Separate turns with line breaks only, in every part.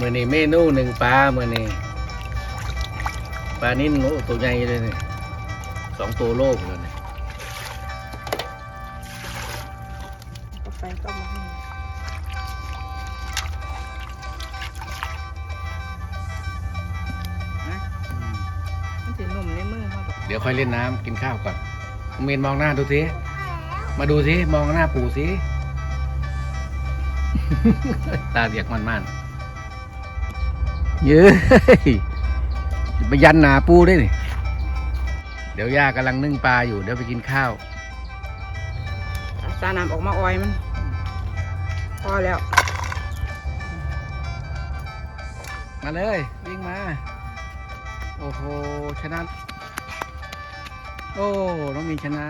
มือนี้เมนูหนึ่งปลามือนี้ปลานิ่นโอ้ตัวใหญ่เลยนี่สองตัวโลกเลยนี่
ก็ไปก็มาให้นะมันถือหนุ่มในมือเขาดอก
เดี๋ยวค่อยเล่นน้ำกินข้าวก่อนน้องเมนมองหน้าดูสิมาดูสิมองหน้าปู่สิ ตาเรียกมันมันๆ เย้ยไปยันหนาปูด้วยนี่เดี๋ยวย่ากำลังนึ่งปลาอยู่ เดี๋ยวไปกินข้าว
เอาตาน้ำออกมาออยมัน พอแล้ว
มาเลย วิ่งมา โอ้โห ชนะ โอ้ น้องมีนชนะ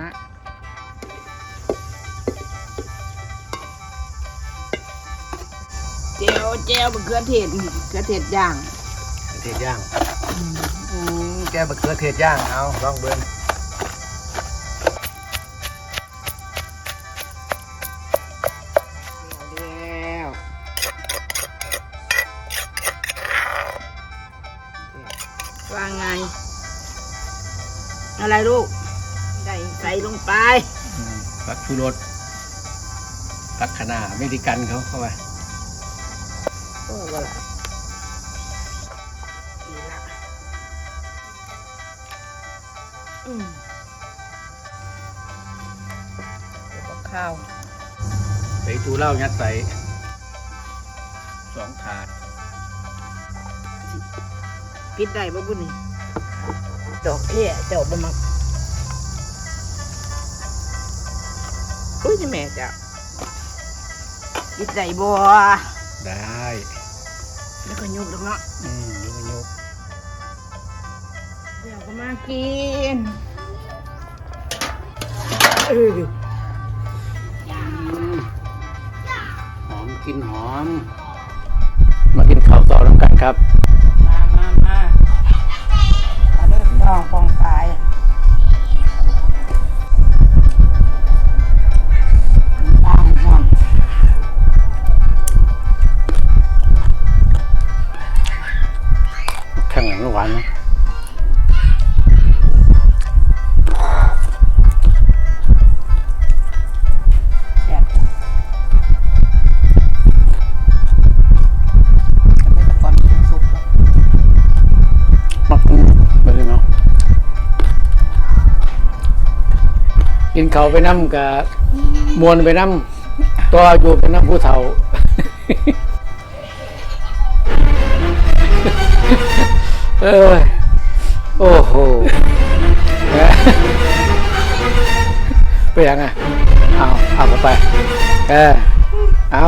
เจลเจลมะเขือเทศมะเขือเทศย่าง
เทศย่างอืมแกบะเขือเทศย่างเอาลองเบิ้ง
แล้วว่าไง อะไรลูกได้ใส่ลงไป
อืมปักชูรสปักขนาอเมริกันเขาเข้าไป
โอ้ว่าละดีละอืมเดี๋ยวกับข้าว
ใส่ชูเหล้ายัดใส่สองถาด
พิษได้บ่บุญนี่ดอกเอี้ยเจ้าบ่มักอุ้ยนี่แม่จ้ะพิษได้บ่
ได้
แล้วก็ยุบดอกเนาะ
อืมยกยก
เดี๋ยวก็มากินเออ
อืมหอมกินหอม มากินข้าวต่อน้ำกันครับ
มามามาเอาเริ่มดองฟองตาาง
หลังหวานนะมักไปเลยเนาะกินเขาไปน้ำกับมวนไปน้ำตัวอยู่ไปน้ำผู้เฒ่า ออโอ้โหไปยังไงเอาเอาเข้าไปเออเอา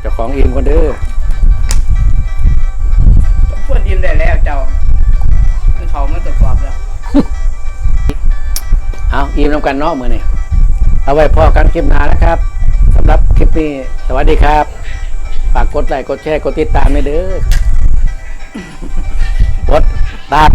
เจ้าของอิ่มคนเด้อ
สมควรอิ่มได้แล้วเจ้าคือเขามาตรวจสอบแล้ว
เอาอิ่มน้ำกันเนอกมือนี่ เอาไว้พอกันคลิปหน้านะครับสำหรับคลิปนี้ สวัสดีครับ ฝากกดไลค์กดแชร์กดติดตามให้เด้อกดตาม